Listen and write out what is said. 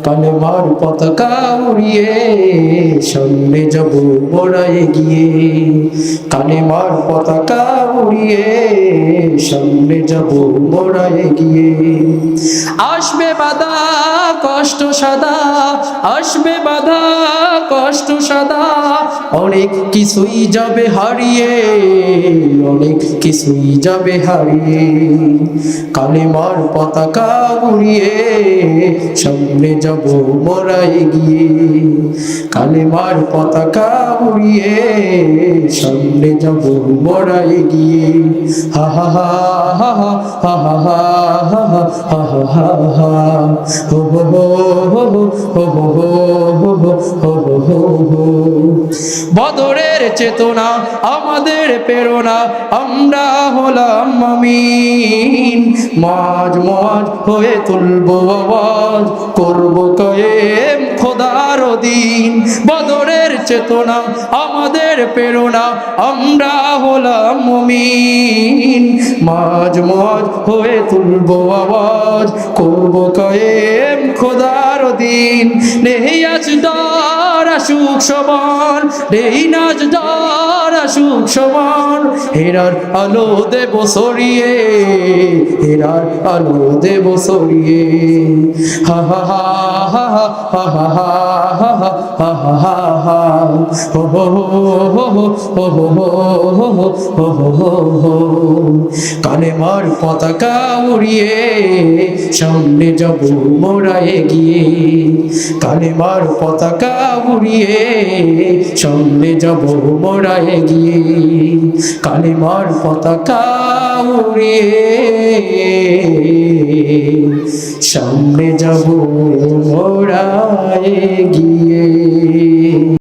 কালেমার পতাকা উড়িয়ে, সামনে যাব মোরা এগিয়ে কালেমার পতাকা উড়িয়ে, সামনে যাব মোরা গিয়ে। আসবে বাধা, কষ্ট সাদা আসবে বাধা, কষ্ট সাদা অনেক কিছুই যাবে হারিয়ে, অনেক কিছুই যাবে হারিয়ে। কালেমার পতাকা উড়িয়ে, সামনে যাব মোরা এগিয়ে কালেমার পতাকা উড়িয়ে সামনে যাব মোরা এগিয়ে হা হা হা হা হা হা হা হা হা হা হা হা বদরের চেতনা আমাদের প্রেরণা আমরা হলাম আমিন মাঝ মাঝ হয়ে তুলবো আওয়াজ করব কয়েম খোদার দিন বদরের চেতনা, আমাদের প্রেরণা, আমরা হলাম মুমিন। মাঝ মাঝ হয়ে তুলবো আওয়াজ, করব কয়েম খোদার দিন নেই আজ দার আসুক সমান, নেই নাচ দার আসুক সমান। হেরার আলো দেব সরিয়ে হেরার আলো দেব সরিয়ে হা হা হা হা হা হা হা হা হা হা হা হা হা কালেমার পতাকা উড়িয়ে সামনে যাব মোরা এগিয়ে কালেমার পতাকা উড়িয়ে সামনে যাব মোরা এগিয়ে কালেমার পতাকা উড়িয়ে সামনে যাব মোড়ায় গিয়ে